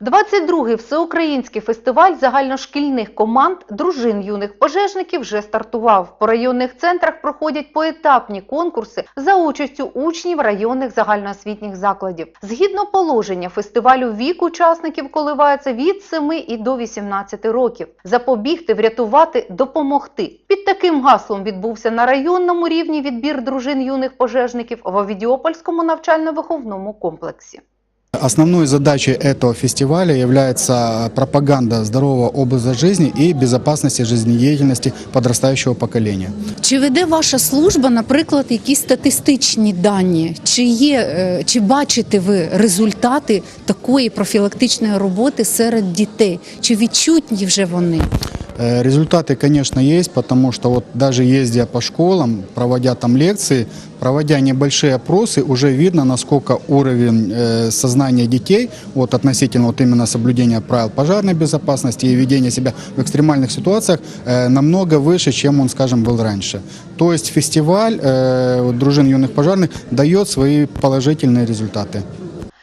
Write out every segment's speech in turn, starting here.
22-й всеукраїнський фестиваль загальношкільних команд дружин юних пожежників вже стартував. По районних центрах проходять поетапні конкурси за участю учнів районних загальноосвітніх закладів. Згідно положення фестивалю вік учасників коливається від 7 і до 18 років. Запобігти, врятувати, допомогти. Під таким гаслом відбувся на районному рівні відбір дружин юних пожежників в Овідіопольському навчально-виховному комплексі. Основной задачей этого фестиваля является пропаганда здорового образа жизни и безопасности жизнедеятельности подрастающего поколения. Чи веде ваша служба, наприклад, якісь статистичні дані? Чи є, е, чи бачите ви результати такої профілактичної роботи серед дітей? Чи відчутні вже вони? Э, Результаты, конечно, есть, потому что вот даже ездя по школам, проводя там лекции, проводя небольшие опросы, уже видно, насколько уровень э, сознания детей вот, относительно вот именно соблюдения правил пожарной безопасности и ведения себя в экстремальных ситуациях э, намного выше, чем он, скажем, был раньше. То есть фестиваль дружин юных пожарных дает свои положительные результаты.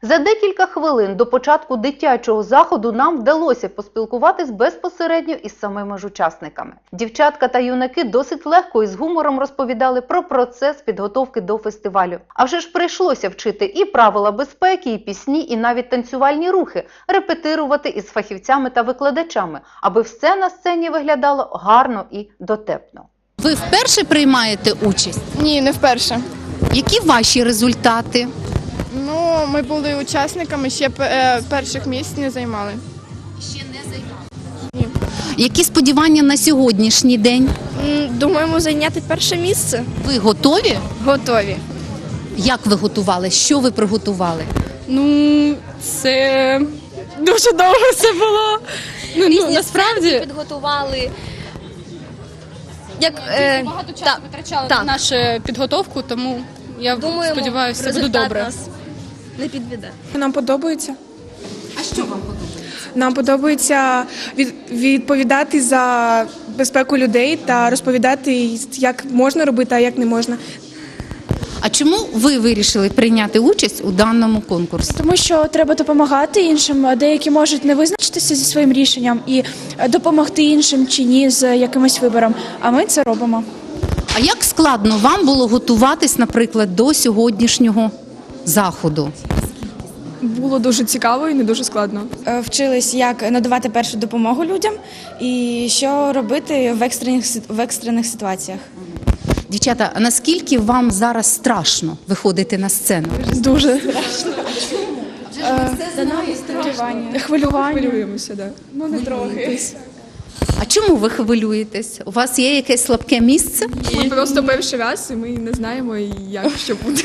За декілька хвилин до початку дитячого заходу нам вдалося поспілкуватись безпосередньо із самими ж учасниками. Дівчатка та юнаки досить легко і з гумором розповідали про процес підготовки до фестивалю. А вже ж прийшлося вчити і правила безпеки, і пісні, і навіть танцювальні рухи, репетирувати із фахівцями та викладачами, аби все на сцені виглядало гарно і дотепно. Ви вперше приймаєте участь? Ні, не вперше. Які ваші результати? Ну, ми були учасниками, ще е, перших місць не займали. Ще не займали. Які сподівання на сьогоднішній день? Думаємо зайняти перше місце. Ви готові? Готові. Як ви готували? Що ви приготували? Ну, це дуже довго все було. Ну, ну насправді підготували. Як, е, багато часу так, витрачали так. на нашу підготовку, тому я думаємо, сподіваюся, все буде добре. нас не підведе. Нам подобається. А що вам подобається? Нам подобається від, відповідати за безпеку людей та розповідати, як можна робити, а як не можна. А чому ви вирішили прийняти участь у даному конкурсі? Тому що треба допомагати іншим. а Деякі можуть не визначитися зі своїм рішенням і допомогти іншим чи ні з якимось вибором. А ми це робимо. А як складно вам було готуватись, наприклад, до сьогоднішнього заходу? Було дуже цікаво і не дуже складно. Е, Вчились, як надавати першу допомогу людям і що робити в екстрених в екстрених ситуаціях. Дівчата, а наскільки вам зараз страшно виходити на сцену? Дуже Е, хвилювання. Хвилюємося, да. Ну не трохи. А чому ви хвилюєтесь? У вас є якесь слабке місце? Ми просто перший раз, і ми не знаємо, як що буде.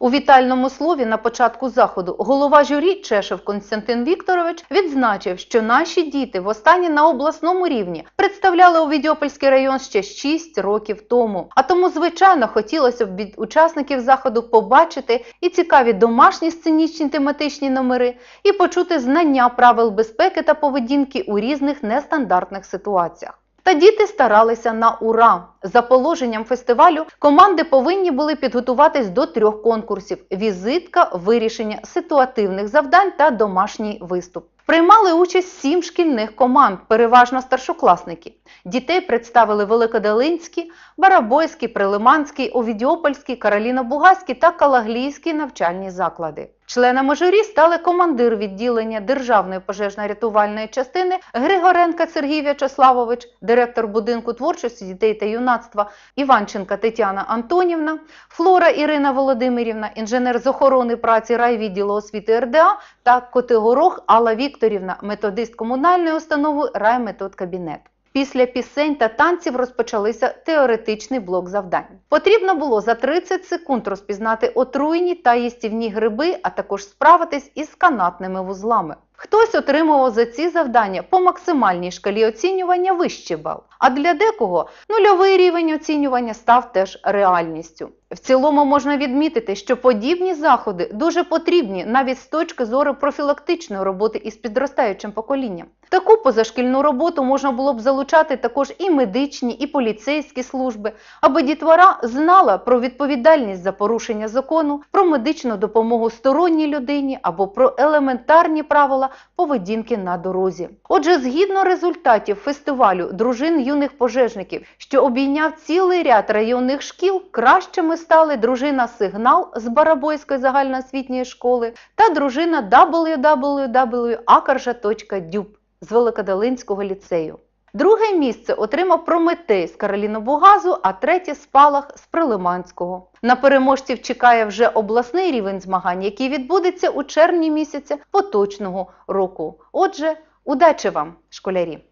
У вітальному слові на початку заходу голова журі Чешев Константин Вікторович відзначив, що наші діти востаннє на обласному рівні представляли Овідіопольський район ще 6 років тому. А тому, звичайно, хотілося б від учасників заходу побачити і цікаві домашні сценічні тематичні номери, і почути знання правил безпеки та поведінки у різних нестандартних ситуаціях. Та діти старалися на ура. За положенням фестивалю команди повинні були підготуватись до трьох конкурсів: візитка, вирішення ситуативних завдань та домашній виступ. Приймали участь сім шкільних команд, переважно старшокласники. Дітей представили Великодолинський, Барабойський, Прилиманський, Овідіопольський, Кароліно-Бугаський та Калаглійський навчальні заклади. Членами журі стали командир відділення Державної пожежно-рятувальної частини Григоренка Сергій В'ячеславович, директор будинку творчості дітей та юнацтва Іванченка Тетяна Антонівна, Флора Ірина Володимирівна, інженер з охорони праці райвідділу освіти РДА та Котигорох Алла Вікторівна, методист комунальної установи Райметодкабінет. Після пісень та танців розпочалися теоретичний блок завдань. Потрібно було за 30 секунд розпізнати отруйні та їстівні гриби, а також справитись із канатними вузлами. Хтось отримував за ці завдання по максимальній шкалі оцінювання вищий бал, А для декого нульовий рівень оцінювання став теж реальністю. В цілому можна відмітити, що подібні заходи дуже потрібні навіть з точки зору профілактичної роботи із підростаючим поколінням. Таку позашкільну роботу можна було б залучати також і медичні, і поліцейські служби, аби дітвора знала про відповідальність за порушення закону, про медичну допомогу сторонній людині або про елементарні правила поведінки на дорозі. Отже, згідно результатів фестивалю дружин юних пожежників, що обійняв цілий ряд районних шкіл, кращими стали дружина Сигнал з Барабойської загальноосвітньої школи та дружина www.akarja.dub з Великодолинського ліцею. Друге місце отримав Прометей з Каролінобугазу, а третє Спалах з Прилиманського. На переможців чекає вже обласний рівень змагань, який відбудеться у червні місяця поточного року. Отже, удачі вам, школярі!